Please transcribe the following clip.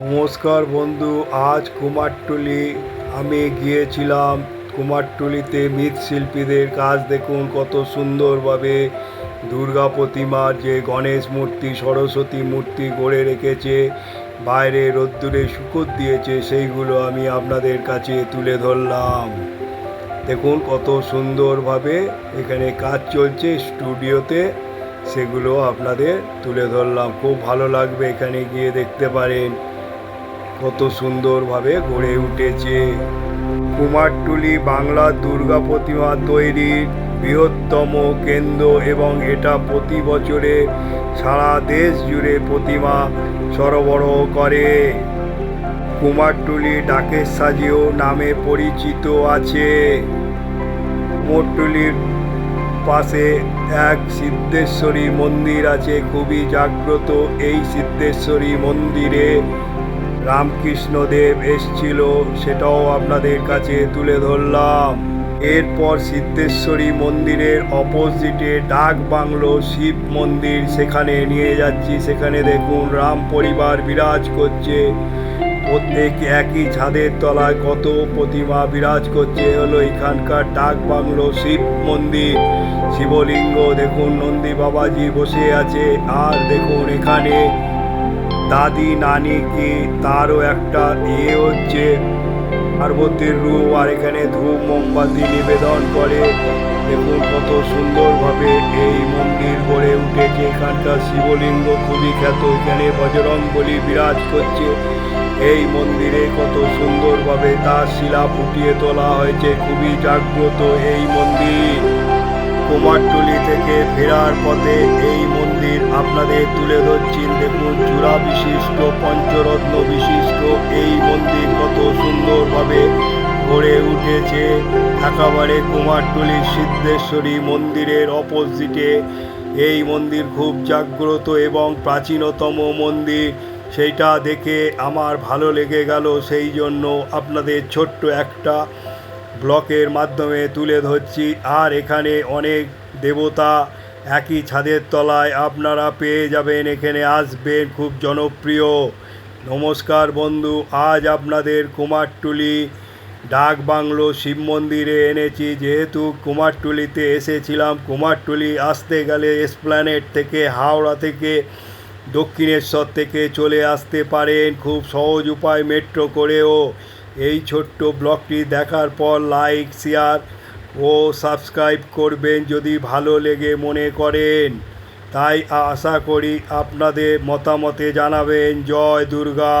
নমস্কার বন্ধু, আজ কুমারটুলি, আমি গিয়েছিলাম কুমারটুলিতে মৃৎশিল্পীদের কাজ দেখুন কত সুন্দরভাবে। দুর্গা প্রতিমার যে গণেশ মূর্তি, সরস্বতী মূর্তি গড়ে রেখেছে, বাইরে রোদ্দুরে শুকর দিয়েছে, সেইগুলো আমি আপনাদের কাছে তুলে ধরলাম। দেখুন কত সুন্দরভাবে এখানে কাজ চলছে, স্টুডিওতে সেগুলো আপনাদের তুলে ধরলাম। খুব ভালো লাগবে এখানে গিয়ে দেখতে পারেন। কত সুন্দরভাবে গড়ে উঠেছে। কুমারটুলি বাংলা দুর্গা প্রতিমা তৈরির বৃহত্তম কেন্দ্র এবং এটা প্রতি বছরে সারা দেশ জুড়ে প্রতিমা সরবরাহ করে। কুমারটুলি ডাকের সাজিও নামে পরিচিত আছে। কুমোরটুলির পাশে এক সিদ্ধেশ্বরী মন্দির আছে, খুবই জাগ্রত। এই সিদ্ধেশ্বরী মন্দিরে রামকৃষ্ণদেব এসছিল, সেটাও আপনাদের কাছে তুলে ধরলাম। এরপর সিদ্ধেশ্বরী মন্দিরের অপোজিটে ডাক বাংলো শিব মন্দির সেখানে নিয়ে যাচ্ছি। সেখানে দেখুন, রাম পরিবার বিরাজ করছে। প্রত্যেক একই ছাদের তলায় কত প্রতিমা বিরাজ করছে। হলো এখানকার ডাক বাংলো শিব মন্দির। শিবলিঙ্গ, দেখুন, নন্দী বাবাজি বসে আছে। আর দেখুন, এখানে দাদি নানি কি তারও একটা ইয়ে হচ্ছে? পার্বতীর রূপ আর এখানে ধূপ, মোমবাতি নিবেদন করে। দেখুন কত সুন্দরভাবে এই মন্দির গড়ে উঠেছে। এখানকার শিবলিঙ্গ খুবই খ্যাত। এখানে বজরং বলি বিরাজ করছে। এই মন্দিরে কত সুন্দরভাবে তার শিলা ফুটিয়ে তোলা হয়েছে। খুবই জাগ্রত এই মন্দির। কুমারটুলি থেকে ফেরার পথে এই মন্দির আপনাদের তুলে ধরছি। দেখুন, চূড়া বিশিষ্ট, পঞ্চরত্ন বিশিষ্ট এই মন্দির কত সুন্দরভাবে গড়ে উঠেছে। একেবারে কুমারটুলি সিদ্ধেশ্বরী মন্দিরের অপোজিটে। এই মন্দির খুব জাগ্রত এবং প্রাচীনতম মন্দির। সেইটা দেখে আমার ভালো লেগে গেল। সেই জন্য আপনাদের ছোট্ট একটা ব্লকের মাধ্যমে তুলে ধরছি। আর এখানে অনেক দেবতা একই ছাদের তলায় আপনারা পেয়ে যাবেন। এখানে আসবেন, খুব জনপ্রিয়। নমস্কার বন্ধু, আজ আপনাদের কুমারটুলি ডাক বাংলো শিব মন্দিরে এনেছি। যেহেতু কুমারটুলিতে এসেছিলাম, কুমারটুলি আসতে গেলে এসপ্ল্যানেট থেকে, হাওড়া থেকে, দক্ষিণেশ্বর থেকে চলে আসতে পারেন। খুব সহজ উপায়, মেট্রো করেও এই ছোট্ট ব্লগটি দেখার পর লাইক, শেয়ার ও সাবস্ক্রাইব করবেন যদি ভালো লেগে মনে করেন। তাই আশা করি আপনাদের মতামতে জানাবেন। জয় দুর্গা।